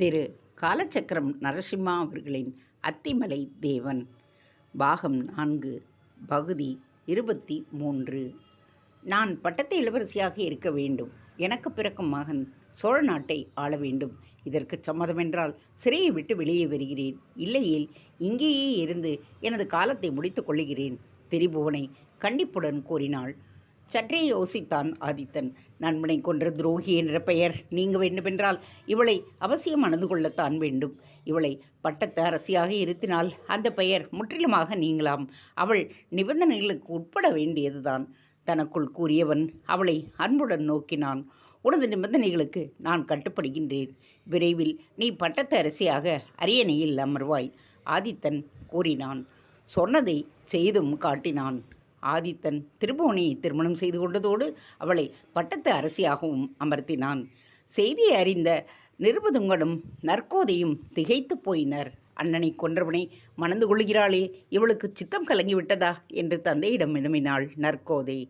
திரு காலச்சக்கரம் நரசிம்மா அவர்களின் அத்திமலை தேவன். பாகம் நான்கு பகுதி இருபத்தி மூன்று. நான் பட்டத்து இளவரசியாக இருக்க வேண்டும். எனக்கு பிறக்கும் மகன் சோழ நாட்டை ஆள வேண்டும். இதற்கு சம்மதமென்றால் சிறையை விட்டு வெளியே வருகிறேன். இல்லையேல் இங்கேயே இருந்து எனது காலத்தை முடித்துக் கொள்ளுகிறேன் திரிபுவனை கண்டிப்புடன் கூறினாள். சற்றே யோசித்தான் ஆதித்தன். நண்பனை கொன்ற துரோகி என்ற பெயர். நீங்க வேண்டுமென்றால் இவளை அவசியம் அணுது கொள்ளத்தான் வேண்டும். இவளை பட்டத்து அரசியாக இருத்தினால் அந்த பெயர் முற்றிலுமாக நீங்கலாம். அவள் நிபந்தனைகளுக்கு உட்பட வேண்டியதுதான். தனக்குள் கூறியவன் அவளை அன்புடன் நோக்கினான். உனது நிபந்தனைகளுக்கு நான் கட்டுப்படுகின்றேன். விரைவில் நீ பட்டத்து அரசியாக அரியணையில் அமர்வாய் ஆதித்தன் கூறினான். சொன்னதை செய்தும் காட்டினான். ஆதித்தன் திருபுவனையை திருமணம் செய்து கொண்டதோடு அவளை பட்டத்து அரசியாகவும் அமர்த்தினான். செய்தியை அறிந்த நிருபதுங்கனும் நற்கோதையும் திகைத்து போயினர். அண்ணனை கொன்றவனை மணந்து கொள்கிறாளே இவளுக்கு சித்தம் கலங்கிவிட்டதா? என்று தந்தையிடம் வினவினாள் நற்கோதை.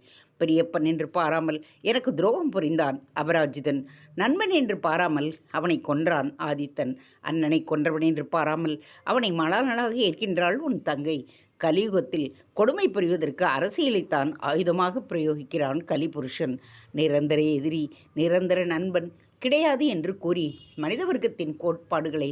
பெரியப்பன் என்று பாராமல் எனக்கு துரோகம் புரிந்தான் அபராஜிதன். நண்பன் என்று பாராமல் அவனை கொன்றான் ஆதித்தன். அண்ணனை கொன்றவன் என்று பாராமல் அவனை மலாநலாக ஏற்கின்றாள் உன் தங்கை. கலியுகத்தில் கொடுமை புரிவதற்கு அரசியலைத்தான் ஆயுதமாக பிரயோகிக்கிறான் கலிபுருஷன். நிரந்தர எதிரி நிரந்தர நண்பன் கிடையாது என்று கூறி மனித வர்க்கத்தின் கோட்பாடுகளை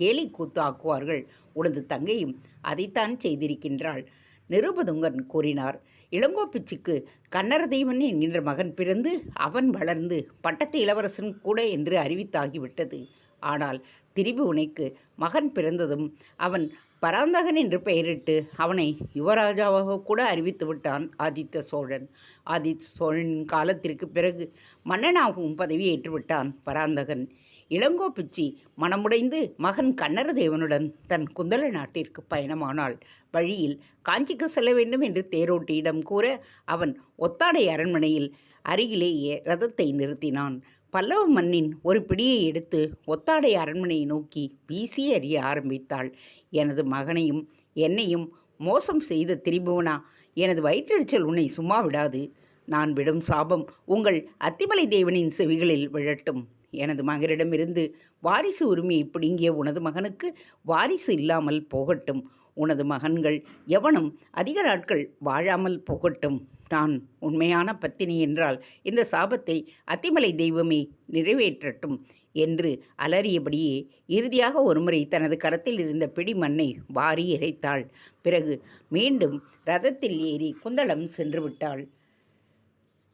கேலி கூத்து ஆக்குவார்கள் உனது தங்கையும் அதைத்தான் செய்திருக்கின்றாள். நிருபதுங்கன் கூறினார் இளங்கோப்பிச்சிக்கு கன்னர தெய்வன் என்கின்ற மகன் பிறந்து அவன் வளர்ந்து பட்டத்து இளவரசன் கூட என்று அறிவித்தாகிவிட்டது. ஆனால் திரிபுவனைக்கு மகன் பிறந்ததும் அவன் பராந்தகன் என்று பெயரிட்டு அவனை யுவராஜாவாக கூட அறிவித்து விட்டான் ஆதித்த சோழன். ஆதித்த சோழனின் காலத்திற்கு பிறகு மன்னனாகவும் பதவியேற்று விட்டான் பராந்தகன். இளங்கோ பிச்சி மனமுடைந்து மகன் கண்ணரதேவனுடன் தன் குந்தல நாட்டிற்கு பயணமானாள். வழியில் காஞ்சிக்கு செல்ல வேண்டும் என்று தேரோட்டியிடம் கூற அவன் ஒத்தாடை அரண்மனையில் அருகிலேயே ரதத்தை நிறுத்தினான். பல்லவ மண்ணின் ஒரு பிடியை எடுத்து ஒத்தாடை அரண்மனையை நோக்கி வீசி அறிய ஆரம்பித்தாள். எனது மகனையும் என்னையும் மோசம் செய்த திரிபுவனா? எனது வயிற்றெரிச்சல் உன்னை சும்மா விடாது. நான் விடும் சாபம் உங்கள் அத்திமலை தேவனின் செவிகளில் விழட்டும். எனது மகனிடமிருந்து வாரிசு உரிமையை பிடுங்கிய உனது மகனுக்கு வாரிசு இல்லாமல் போகட்டும். உனது மகன்கள் எவனும் அதிக நாட்கள் வாழாமல் போகட்டும். நான் உண்மையான பத்தினி என்றால் இந்த சாபத்தை அத்திமலை தெய்வமே நிறைவேற்றட்டும் என்று அலறியபடியே இறுதியாக ஒருமுறை தனது கரத்தில் இருந்த பிடி மண்ணை வாரி இறைத்தாள். பிறகு மீண்டும் ரதத்தில் ஏறி குந்தளம் சென்று விட்டாள்.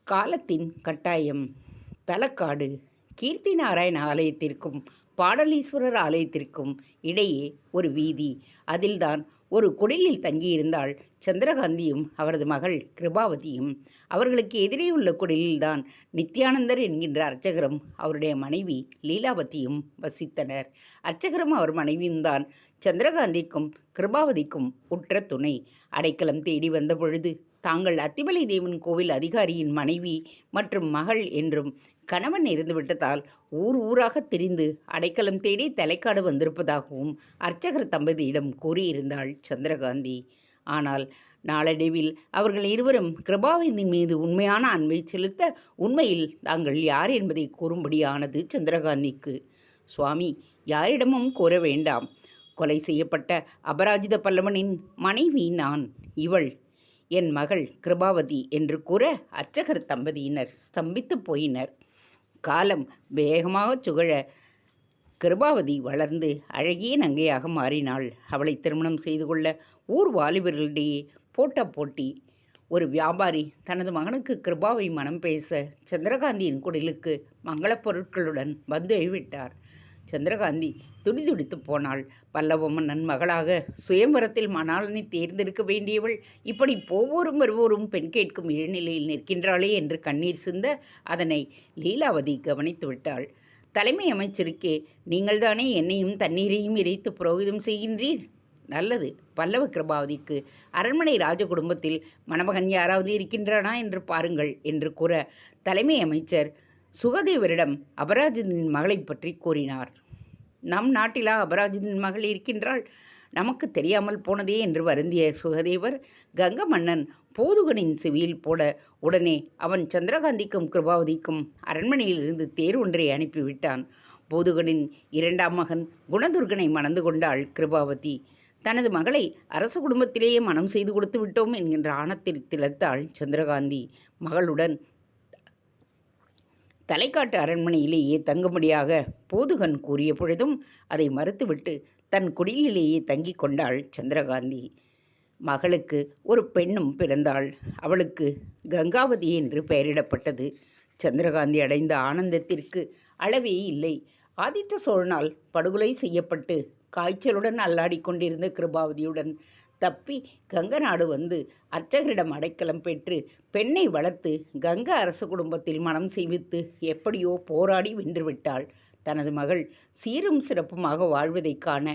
காலத்தின் கட்டாயம் தலக்காடு கீர்த்தி நாராயண ஆலயத்திற்கும் பாடலீஸ்வரர் ஆலயத்திற்கும் இடையே ஒரு வீதி. அதில்தான் ஒரு குடிலில் தங்கியிருந்தாள் சந்திரகாந்தியும் அவரது மகள் கிருபாவதியும். அவர்களுக்கு எதிரே உள்ள குடிலில்தான் நித்யானந்தர் என்கின்ற அர்ச்சகரும் அவருடைய மனைவி லீலாவதியும் வசித்தனர். அர்ச்சகரும் அவர் மனைவியும் தான் சந்திரகாந்திக்கும் கிருபாவதிக்கும் உற்ற துணை. அடைக்கலம் தேடி வந்த பொழுது தாங்கள் அத்திபலை தேவன் கோவில் அதிகாரியின் மனைவி மற்றும் மகள் என்றும் கணவன் இருந்துவிட்டதால் ஊர் ஊராக திரிந்து அடைக்கலம் தேடி தலைக்காடு வந்திருப்பதாகவும் அர்ச்சகர் தம்பதியிடம் கூறியிருந்தாள் சந்திரகாந்தி. ஆனால் நாளடைவில் அவர்கள் இருவரும் கிருபாவேந்தின் மீது உண்மையான அன்பை செலுத்த உண்மையில் தாங்கள் யார் என்பதை கூறும்படியானது சந்திரகாந்திக்கு. சுவாமி யாரிடமும் கூற வேண்டாம். கொலை செய்யப்பட்ட அபராஜித பல்லவனின் மனைவி நான். இவள் என் மகள் கிருபாவதி என்று கூற அர்ச்சகர் தம்பதியினர் ஸ்தம்பித்து போயினர். காலம் வேகமாக சுகழ கிருபாவதி வளர்ந்து அழகிய நங்கையாக மாறினாள். அவளை திருமணம் செய்து கொள்ள ஊர் வாலிபர்களிடையே போட்டா போட்டி. ஒரு வியாபாரி தனது மகனுக்கு கிருபாவை மனம் பேச சந்திரகாந்தியின் குடிலுக்கு மங்களப் பொருட்களுடன் வந்து விட்டார் சந்திரகாந்தி துடிதுடித்து போனாள். பல்லவ மன்னன் மகளாக சுயம்பரத்தில் மணாலனை தேர்ந்தெடுக்க வேண்டியவள். இப்படி போவோரும் வருவோரும் பெண் கேட்கும் இழநிலையில் நிற்கின்றாளே என்று கண்ணீர் சிந்த அதனை லீலாவதி கவனித்து விட்டாள். தலைமை அமைச்சருக்கே நீங்கள்தானே என்னையும் தண்ணீரையும் இறைத்து புரோகிதம் செய்கின்றீர்? நல்லது. பல்லவ கிருபாவதிக்கு அரண்மனை ராஜ குடும்பத்தில் மணமகன் யாராவது இருக்கின்றானா என்று பாருங்கள் என்று கூற தலைமை அமைச்சர் சுகதேவரிடம் அபராஜிதனின் மகளை பற்றி கூறினார். நம் நாட்டிலா அபராஜிதன் மகள் இருக்கின்றாள்? நமக்கு தெரியாமல் போனதே என்று வருந்திய சுகதேவர் கங்க மன்னன் போதுகனின் செவியில் போட உடனே அவன் சந்திரகாந்திக்கும் கிருபாவதிக்கும் அரண்மனையிலிருந்து தேர் ஒன்றை அனுப்பிவிட்டான். போதுகனின் இரண்டாம் மகன் குணதுர்கனை மணந்து கொண்டாள் கிருபாவதி. தனது மகளை அரச குடும்பத்திலேயே மனம் செய்து கொடுத்து விட்டோம் என்கின்ற ஆணத்தில் திளத்தாள் சந்திரகாந்தி. மகளுடன் தலைக்காட்டு அரண்மனையிலேயே தங்கும்படியாக போதுகன் கூறிய பொழுதும் அதை மறுத்துவிட்டு தன் குடியிலேயே தங்கிக் கொண்டாள் சந்திரகாந்தி. மகளுக்கு ஒரு பெண்ணும் பிறந்தாள். அவளுக்கு கங்காவதி என்று பெயரிடப்பட்டது. சந்திரகாந்தி அடைந்த ஆனந்தத்திற்கு அளவே இல்லை. ஆதித்த சோழனால் படுகொலை செய்யப்பட்டு காய்ச்சலுடன் அல்லாடி கொண்டிருந்த கிருபாவதியுடன் தப்பி கங்க நாடு வந்து அர்ச்சகரிடம் அடைக்கலம் பெற்று பெண்ணை வளர்த்து கங்க அரச குடும்பத்தில் மனம் செய்வித்து எப்படியோ போராடி வென்றுவிட்டாள் தனது மகள் சீரும் சிறப்புமாக வாழ்வதைக் காண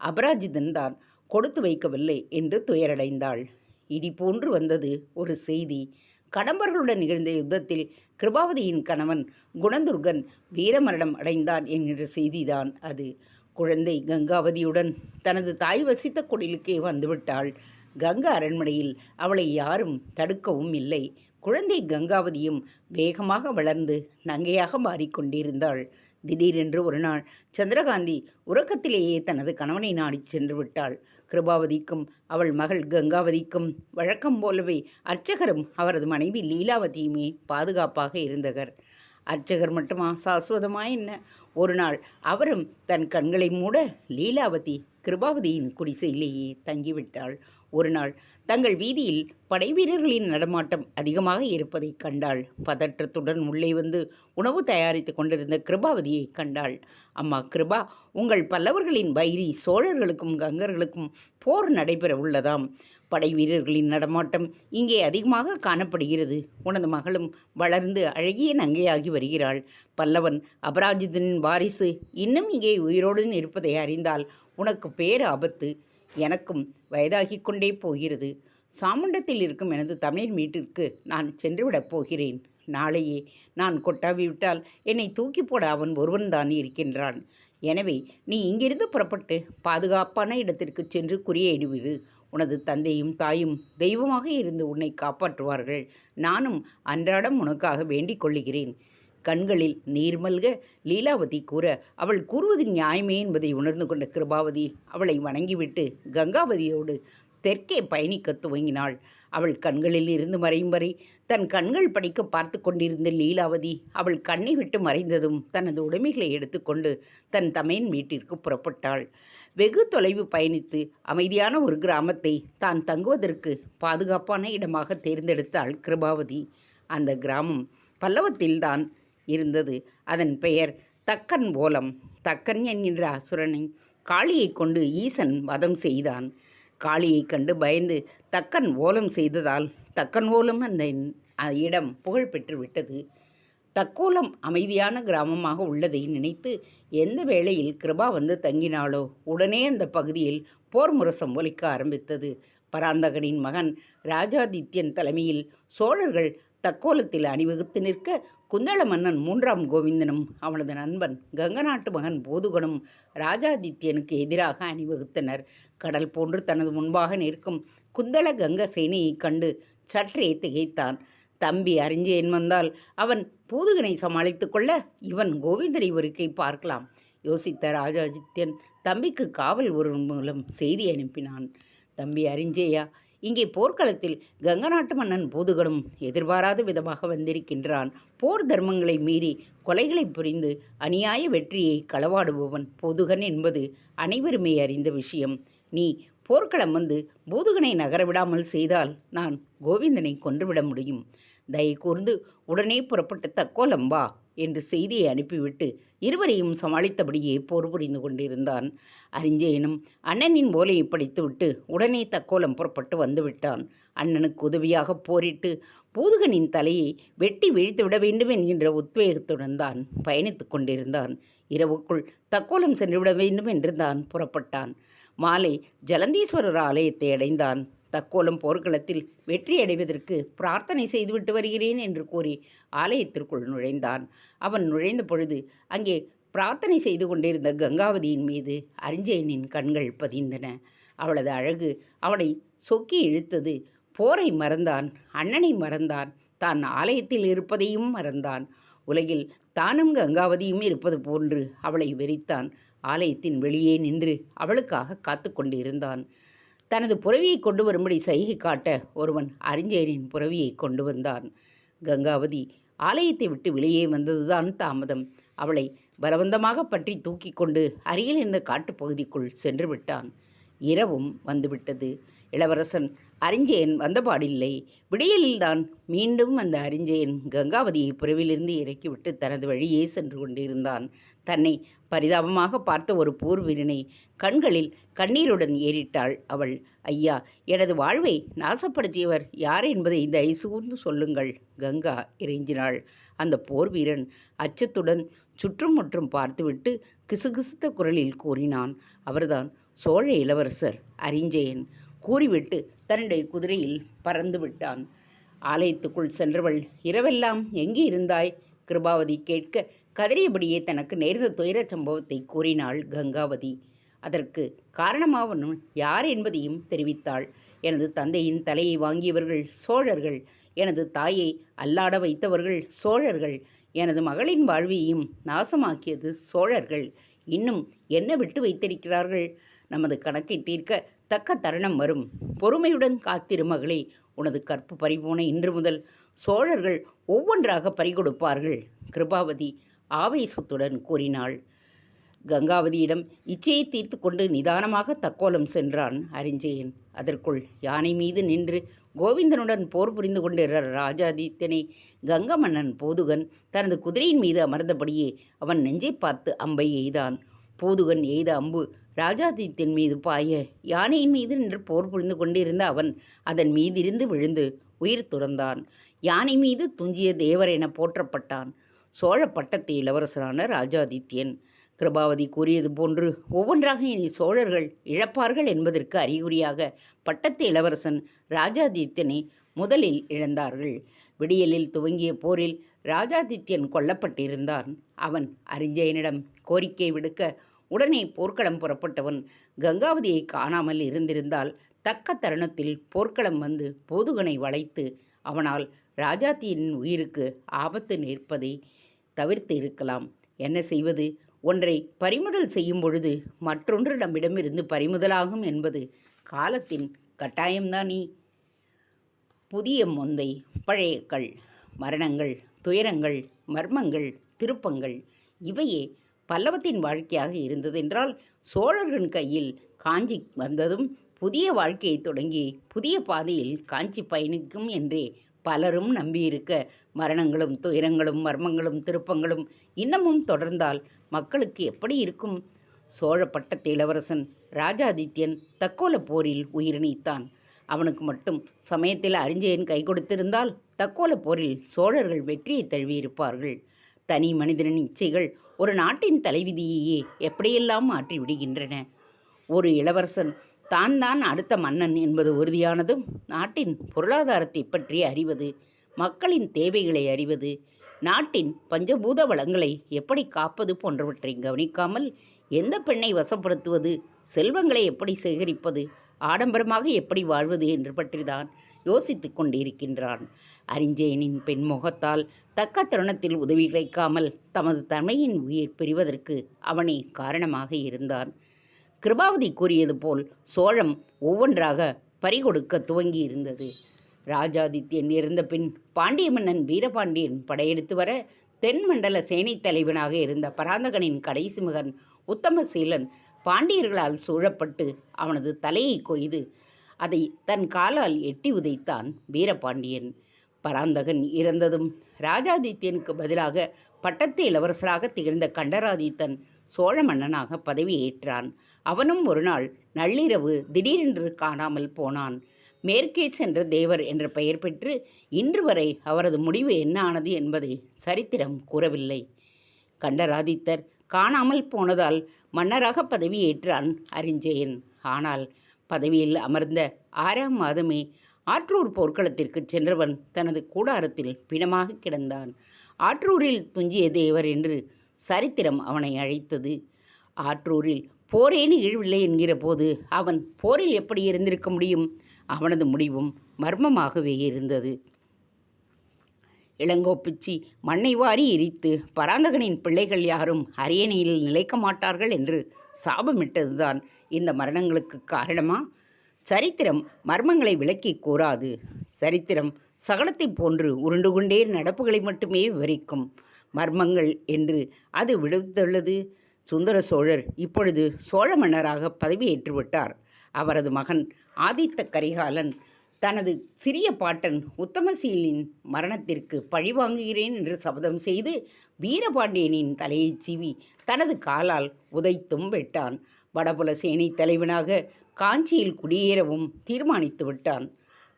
அபராஜிதன் தான் கொடுத்து வைக்கவில்லை என்று துயரடைந்தாள். இடி போன்று வந்தது ஒரு செய்தி. கடம்பர்களுடன் நிகழ்ந்த யுத்தத்தில் கிருபாவதியின் கணவன் குணதுர்கன் வீரமரணம் அடைந்தான் என்கிற செய்திதான் அது. குழந்தை கங்காவதியுடன் தனது தாய் வசித்த குடிலுக்கே வந்துவிட்டாள். கங்கா அரண்மனையில் அவளை யாரும் தடுக்கவும் இல்லை. குழந்தை கங்காவதியும் வேகமாக வளர்ந்து நங்கையாக மாறிக்கொண்டிருந்தாள். திடீரென்று ஒரு நாள் சந்திரகாந்தி உறக்கத்திலேயே தனது கணவனை நாடிச் சென்று விட்டாள். கிருபாவதிக்கும் அவள் மகள் கங்காவதிக்கும் வழக்கம் போலவே அர்ச்சகரும் அவரது மனைவி லீலாவதியுமே பாதுகாப்பாக இருந்தவர் அர்ச்சகர் மட்டுமா சாஸ்வதமா என்ன? ஒரு நாள் அவரும் தன் கண்களை மூட லீலாவதி கிருபாவதியின் குடிசையிலேயே தங்கிவிட்டாள். ஒரு நாள் தங்கள் வீதியில் படைவீரர்களின் நடமாட்டம் அதிகமாக இருப்பதை கண்டாள். பதற்றத்துடன் உள்ளே வந்து உணவு தயாரித்து கொண்டிருந்த கிருபாவதியை கண்டாள். அம்மா கிருபா உங்கள் பல்லவர்களின் வைரி சோழர்களுக்கும் கங்கர்களுக்கும் போர் நடைபெற உள்ளதாம் படை வீரர்களின் நடமாட்டம் இங்கே அதிகமாக காணப்படுகிறது. உனது மகளும் வளர்ந்து அழகிய நங்கையாகி வருகிறாள். பல்லவன் அபராஜிதனின் வாரிசு இன்னும் இங்கே உயிரோடு இருப்பதை அறிந்தால் உனக்கு பேர் ஆபத்து. எனக்கும் வயதாகிக் கொண்டே போகிறது. சாமுண்டத்தில் இருக்கும் எனது தமிழ் வீட்டிற்கு நான் சென்றுவிடப் போகிறேன். நாளையே நான் கொட்டாவிவிட்டால் என்னை தூக்கி போட அவன் ஒருவன்தான் இருக்கின்றான். எனவே நீ இங்கிருந்து புறப்பட்டு பாதுகாப்பான இடத்திற்கு சென்று குறியிடுவிரு உனது தந்தையும் தாயும் தெய்வமாக இருந்து உன்னை காப்பாற்றுவார்கள். நானும் அன்றாடம் உனக்காக வேண்டிக் கொள்ளுகிறேன். கண்களில் நீர்மல்க லீலாவதி கூற அவள் கூறுவது நியாயமே என்பதை உணர்ந்து கொண்ட கிருபாவதி அவளை வணங்கிவிட்டு கங்காவதியோடு தெற்கே பயணிக்க துவங்கினாள். அவள் கண்களில் இருந்து மறையும் வரை தன் கண்கள் படிக்க பார்த்து கொண்டிருந்த லீலாவதி அவள் கண்ணை விட்டு மறைந்ததும் தனது உடைமைகளை எடுத்துக்கொண்டு தன் தமையன் வீட்டிற்கு புறப்பட்டாள். வெகு தொலைவு பயணித்து அமைதியான ஒரு கிராமத்தை தான் தங்குவதற்கு பாதுகாப்பான இடமாக தேர்ந்தெடுத்தாள் கிருபாவதி. அந்த கிராமம் பல்லவத்தில்தான் இருந்தது. அதன் பெயர் தக்கன் ஓலம் தக்கன் என்கின்ற அசுரனை காளியை கொண்டு ஈசன் வதம் செய்தான். காளியைக் கண்டு பயந்து தக்கன் ஓலம் செய்ததால் தக்கன் ஓலம் அந்த இடம் புகழ் பெற்று விட்டது. தக்கோலம் அமைதியான கிராமமாக உள்ளதை நினைத்து எந்த வேளையில் கிருபா வந்து தங்கினாளோ உடனே அந்த பகுதியில் போர் முரசம் ஒலிக்க ஆரம்பித்தது. பராந்தகனின் மகன் ராஜாதித்யன் தலைமையில் சோழர்கள் தக்கோலத்தில் அணிவகுத்து நிற்க குந்தள மன்னன் மூன்றாம் கோவிந்தனும் அவனது நண்பன் கங்கநாட்டு மகன் போதுகனும் ராஜாதித்யனுக்கு எதிராக அணிவகுத்தனர். கடல் போன்று தனது முன்பாக நிற்கும் குந்தள கங்க சேனையைக் கண்டு சற்றே திகைத்தான். தம்பி அறிஞ்சேன் வந்தால் அவன் பூதுகனை சமாளித்து கொள்ள இவன் கோவிந்தனை ஒருக்கை பார்க்கலாம் யோசித்த ராஜாதித்யன் தம்பிக்கு காவல் ஒரு மூலம் செய்தி அனுப்பினான். தம்பி அறிஞ்சேயா? இங்கே போர்க்களத்தில் கங்க நாட்டு மன்னன் போதுகனும் எதிர்பாராத விதமாக வந்திருக்கின்றான். போர் தர்மங்களை மீறி கொலைகளை புரிந்து அநியாய வெற்றியை களவாடுபவன் போதுகன் என்பது அனைவருமே அறிந்த விஷயம். நீ போர்க்களம் வந்து போதுகனை நகரவிடாமல் செய்தால் நான் கோவிந்தனை கொன்றுவிட முடியும். தயை கூர்ந்து உடனே புறப்பட்டு தக்கோலம் வா. என்று செய்தியை அனுப்பிவிட்டு இருவரையும் சமாளித்தபடியே போர் புரிந்து கொண்டிருந்தான். அறிஞ்சேனும் அண்ணனின் ஓலையை படித்துவிட்டு உடனே தக்கோலம் புறப்பட்டு வந்துவிட்டான். அண்ணனுக்கு உதவியாக போரிட்டு பூதுகனின் தலையை வெட்டி வீழ்த்து விட வேண்டும் என்கின்ற உத்வேகத்துடன் தான் பயணித்து கொண்டிருந்தான். இரவுக்குள் தக்கோலம் சென்றுவிட வேண்டும் என்று தான் புறப்பட்டான். மாலை ஜலந்தீஸ்வரர் ஆலயத்தை அடைந்தான். தக்கோலம் போர்க்களத்தில் வெற்றி அடைவதற்கு பிரார்த்தனை செய்துவிட்டு வருகிறேன் என்று கூறி ஆலயத்திற்குள் நுழைந்தான். அவன் நுழைந்த பொழுது அங்கே பிரார்த்தனை செய்து கொண்டிருந்த கங்காவதியின் மீது அரிஞ்சயனின் கண்கள் பதிந்தன. அவளது அழகு அவனை சொக்கி இழுத்தது. போரை மறந்தான் அண்ணனை மறந்தான் தான் ஆலயத்தில் இருப்பதையும் மறந்தான். உலகில் தானும் கங்காவதியும் இருப்பது போன்று அவளை வெறித்தான். ஆலயத்தின் வெளியே நின்று அவளுக்காக காத்து கொண்டிருந்தான். தனது புறவியை கொண்டு வரும்படி சைகை காட்ட ஒருவன் அறிஞரின் புறவியை கொண்டு வந்தான். கங்காவதி ஆலயத்தை விட்டு வெளியே வந்ததுதான் தாமதம். அவளை பலவந்தமாக பற்றி தூக்கி கொண்டு அருகில் இருந்த காட்டுப்பகுதிக்குள் சென்று விட்டான். இரவும் வந்துவிட்டது. இளவரசன் அறிஞ்சயன் வந்தபாடில்லை. விடியலில்தான் மீண்டும் அந்த அறிஞ்சேன். கங்காவதியை புறவிலிருந்து இறக்கிவிட்டு தனது வழியே சென்று கொண்டிருந்தான். தன்னை பரிதாபமாக பார்த்த ஒரு போர்வீரனை கண்களில் கண்ணீருடன் ஏறிட்டாள் அவள். ஐயா எனது வாழ்வை நாசப்படுத்தியவர் யார் என்பதை தயசூர்ந்து சொல்லுங்கள் கங்கா இறைஞ்சினாள். அந்த போர் வீரன் அச்சத்துடன் சுற்றும் முற்றும் பார்த்துவிட்டு கிசுகிசுத்த குரலில் கூறினான். அவர்தான் சோழ இளவரசர் அறிஞ்சேன். கூறிவிட்டு தன்னுடைய குதிரையில் பறந்து விட்டான் ஆலயத்துக்குள் சென்றவள் இரவெல்லாம் எங்கே இருந்தாய்? கிருபாவதி கேட்க கதறியபடியே தனக்கு நேர்ந்த துயர சம்பவத்தை கூறினாள் கங்காவதி. அதற்கு காரணமாவனும் யார் என்பதையும் தெரிவித்தாள். எனது தந்தையின் தலையை வாங்கியவர்கள் சோழர்கள். எனது தாயை அல்லாட வைத்தவர்கள் சோழர்கள். எனது மகளின் வாழ்வையும் நாசமாக்கியது சோழர்கள். இன்னும் என்ன விட்டு வைத்திருக்கிறார்கள்? நமது கணக்கை தீர்க்க தக்க தருணம் வரும். பொறுமையுடன் காத்திரு மகளே. உனது கற்பு பறிபோன இன்று முதல் சோழர்கள் ஒவ்வொன்றாக பறிகொடுப்பார்கள். கிருபாவதி ஆவேசத்துடன் கூறினாள். கங்காவதியிடம் இச்சையை தீர்த்து கொண்டு நிதானமாக தக்கோலம் சென்றான் அறிஞ்சயன் அதற்குள் யானை மீது நின்று கோவிந்தனுடன் போர் புரிந்து கொண்டிருந்த ராஜாதித்யனை கங்க மன்னன் போதுகன் தனது குதிரையின் மீது அமர்ந்தபடியே அவன் நெஞ்சை பார்த்து அம்பை எய்தான். போதுகன் எய்த அம்பு ராஜாதித்யன் மீது பாய யானையின் மீது நின்று போர் புரிந்து கொண்டிருந்த அவன் அதன் மீதிருந்து விழுந்து உயிர் துறந்தான். யானை மீது துஞ்சிய தேவர் என போற்றப்பட்டான். சோழ பட்டத்து இளவரசரான ராஜாதித்யன் கிருபாவதி கூறியது போன்று ஒவ்வொன்றாக இனி சோழர்கள் இழப்பார்கள் என்பதற்கு அறிகுறியாக பட்டத்து இளவரசன் ராஜாதித்யனை முதலில் இழந்தார்கள். விடியலில் துவங்கிய போரில் ராஜாதித்யன் கொல்லப்பட்டிருந்தான். அவன் அரிஞ்சயனிடம் கோரிக்கை விடுக்க உடனே போர்க்களம் புறப்பட்டவன் கங்காவதியை காணாமல் இருந்திருந்தால் தக்க தருணத்தில் போர்க்களம் வந்து போதுகனை வளைத்து அவனால் ராஜாத்தியின் உயிருக்கு ஆபத்து நிற்பதை தவிர்த்து இருக்கலாம். என்ன செய்வது? ஒன்றை பறிமுதல் செய்யும் பொழுது மற்றொன்று நம்மிடமிருந்து பறிமுதலாகும் என்பது காலத்தின் கட்டாயம்தானே? புதிய மொந்தை பழைய கல் மரணங்கள் துயரங்கள் மர்மங்கள் திருப்பங்கள் இவையே பல்லவத்தின் வாழ்க்கையாக இருந்ததென்றால் சோழர்களின் கையில் காஞ்சி வந்ததும் புதிய வாழ்க்கையை தொடங்கி புதிய பாதையில் காஞ்சி பயணிக்கும் என்றே பலரும் நம்பியிருக்க மரணங்களும் துயரங்களும் மர்மங்களும் திருப்பங்களும் இன்னமும் தொடர்ந்தால் மக்களுக்கு எப்படி இருக்கும்? சோழ பட்டத்து இளவரசன் ராஜாதித்யன் தக்கோல போரில் உயிர் நீத்தான். அவனுக்கு மட்டும் சமயத்தில் அறிஞ்சயன் கை கொடுத்திருந்தால் தக்கோல போரில் சோழர்கள் வெற்றியை தழுவியிருப்பார்கள். தனி மனிதனின் இச்சைகள் ஒரு நாட்டின் தலைவிதியையே எப்படியெல்லாம் மாற்றி விடுகின்றன? ஒரு இளவரசன் தான் தான் அடுத்த மன்னன் என்பது உறுதியானதும் நாட்டின் பொருளாதாரத்தை பற்றி அறிவது மக்களின் தேவைகளை அறிவது நாட்டின் பஞ்சபூத வளங்களை எப்படி காப்பது போன்றவற்றை கவனிக்காமல் எந்த பெண்ணை வசப்படுத்துவது செல்வங்களை எப்படி சேகரிப்பது ஆடம்பரமாக எப்படி வாழ்வது என்று பற்றிதான் யோசித்து கொண்டிருக்கின்றான். அறிஞ்சயனின் பெண்முகத்தால் தக்க தருணத்தில் உதவி கிடைக்காமல் தமது தமையின் உயிர் பிரிவதற்கு அவனே காரணமாக இருந்தான். கிருபாவதி கூறியது போல் சோழம் ஒவ்வொன்றாக பறிகொடுக்க துவங்கி இருந்தது ராஜாதித்யன் இருந்த பின் பாண்டிய மன்னன் வீரபாண்டியன் படையெடுத்து வர தென்மண்டல சேனைத் தலைவனாக இருந்த பராந்தகனின் கடைசி மகன் உத்தமசீலன் பாண்டியர்களால் சூழப்பட்டு அவனது தலையை கொய்து அதை தன் காலால் எட்டி உதைத்தான் வீரபாண்டியன். பராந்தகன் இறந்ததும் ராஜாதித்யனுக்கு பதிலாக பட்டத்து இளவரசராக திகழ்ந்த கண்டராதித்தன் சோழ மன்னனாக பதவியேற்றான். அவனும் ஒரு நாள் நள்ளிரவு திடீரென்று காணாமல் போனான். மேற்கே சென்ற தேவர் என்ற பெயர் பெற்று இன்று வரை அவரது முடிவு என்ன ஆனது என்பதை சரித்திரம் கூறவில்லை. கண்டராதித்தர் காணாமல் போனதால் மன்னராக பதவியேற்றான் அறிஞ்சயன் ஆனால் பதவியில் அமர்ந்த ஆறாம் மாதமே ஆற்றூர் போர்க்களத்திற்கு சென்றவன் தனது கூடாரத்தில் பிணமாக கிடந்தான். ஆற்றூரில் துஞ்சிய தேவர் என்று சரித்திரம் அவனை அழைத்தது. ஆற்றூரில் போரே நிகழ்வில்லை என்கிற போது அவன் போரில் எப்படி இருந்திருக்க முடியும்? அவனது முடிவும் மர்மமாகவே இருந்தது. இளங்கோப்பிச்சி மண்ணை வாரி எரித்து பராந்தகனின் பிள்ளைகள் யாரும் அரியணையில் நிலைக்க மாட்டார்கள் என்று சாபமிட்டதுதான் இந்த மரணங்களுக்கு காரணமா? சரித்திரம் மர்மங்களை விளக்கி கூறாது. சரித்திரம் சகலத்தைப் போன்று உருண்டு கொண்டே நடப்புகளை மட்டுமே விவரிக்கும் மர்மங்கள் என்று அது விடுத்துள்ளது. சுந்தர சோழர் இப்பொழுது சோழ மன்னராக பதவியேற்றுவிட்டார். அவரது மகன் ஆதித்த கரிகாலன் தனது சிறிய பாட்டன் உத்தமசீலின் மரணத்திற்கு பழிவாங்குகிறேன் என்று சபதம் செய்து வீரபாண்டியனின் தலையை சீவி தனது காலால் உதைத்தும் விட்டான். வடபுல சேனை தலைவனாக காஞ்சியில் குடியேறவும் தீர்மானித்து விட்டான்.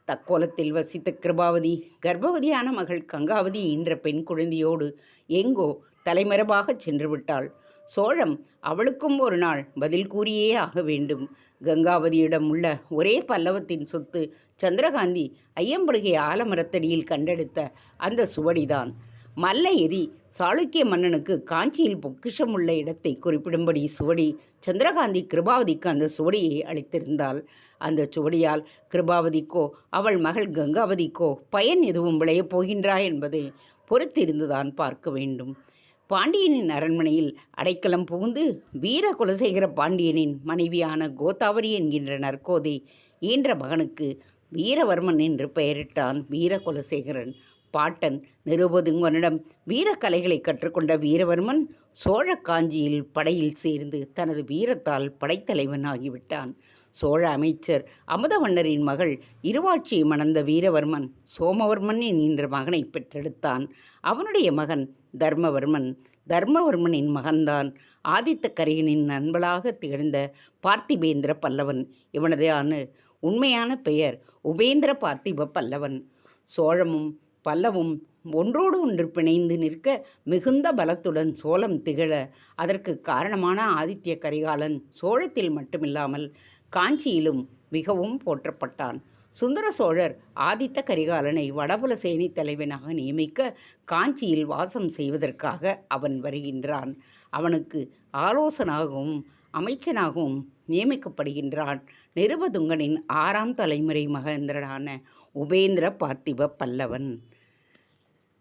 தக்கோலத்தில் வசித்த கிருபாவதி கர்ப்பவதியான மகள் கங்காவதி என்ற பெண் குழந்தையோடு எங்கோ தலைமறைவாகச் சென்று விட்டாள். சோழம் அவளுக்கும் ஒரு நாள் பதில் கூறியே ஆக வேண்டும். கங்காவதியிடம் உள்ள ஒரே பல்லவத்தின் சொத்து சந்திரகாந்தி ஐயம்படுகை ஆலமரத்தடியில் கண்டெடுத்த அந்த சுவடிதான். மல்ல எரி சாளுக்கிய மன்னனுக்கு காஞ்சியில் பொக்கிஷம் உள்ள இடத்தை குறிப்பிடும்படி சுவடி சந்திரகாந்தி கிருபாவதிக்கு அந்த சுவடியை அளித்திருந்தாள். அந்த சுவடியால் கிருபாவதிக்கோ அவள் மகள் கங்காவதிக்கோ பயன் எதுவும் விளையப் போகின்றாய் என்பதை பொறுத்திருந்துதான் பார்க்க வேண்டும். பாண்டியனின் அரண்மனையில் அடைக்கலம் புகுந்து வீர குலசேகர பாண்டியனின் மனைவியான கோதாவரி என்கின்ற நற்கோதை ஈன்ற மகனுக்கு வீரவர்மன் என்று பெயரிட்டான் வீர குலசேகரன். பாட்டன் நிருபதுங்கனிடம் வீரக்கலைகளை கற்றுக்கொண்ட வீரவர்மன் சோழ காஞ்சியில் படையில் சேர்ந்து தனது வீரத்தால் படைத்தலைவன் ஆகிவிட்டான் சோழ அமைச்சர் அமுதவண்ணரின் மகள் இருவாட்சியை மணந்த வீரவர்மன் சோமவர்மனின் என்ற மகனை பெற்றெடுத்தான். அவனுடைய மகன் தர்மவர்மன். தர்மவர்மனின் மகன்தான் ஆதித்த கரையனின் நண்பலாக திகழ்ந்த பார்த்திபேந்திர பல்லவன். இவனதான உண்மையான பெயர் உபேந்திர பார்த்திப பல்லவன். சோழமும் பல்லவும் ஒன்றோடு ஒன்று பிணைந்து நிற்க மிகுந்த பலத்துடன் சோழம் திகழ அதற்கு காரணமான ஆதித்ய கரிகாலன் சோழத்தில் மட்டுமில்லாமல் காஞ்சியிலும் மிகவும் போற்றப்பட்டான். சுந்தர சோழர் ஆதித்த கரிகாலனை வடபுல சேனை தலைவனாக நியமிக்க காஞ்சியில் வாசம் செய்வதற்காக அவன் வருகின்றான். அவனுக்கு ஆலோசனாகவும் அமைச்சனாகவும் நியமிக்கப்படுகின்றான். நிருபதுங்கனின் ஆறாம் தலைமுறை மகேந்திரனான உபேந்திர பார்த்திப பல்லவன்.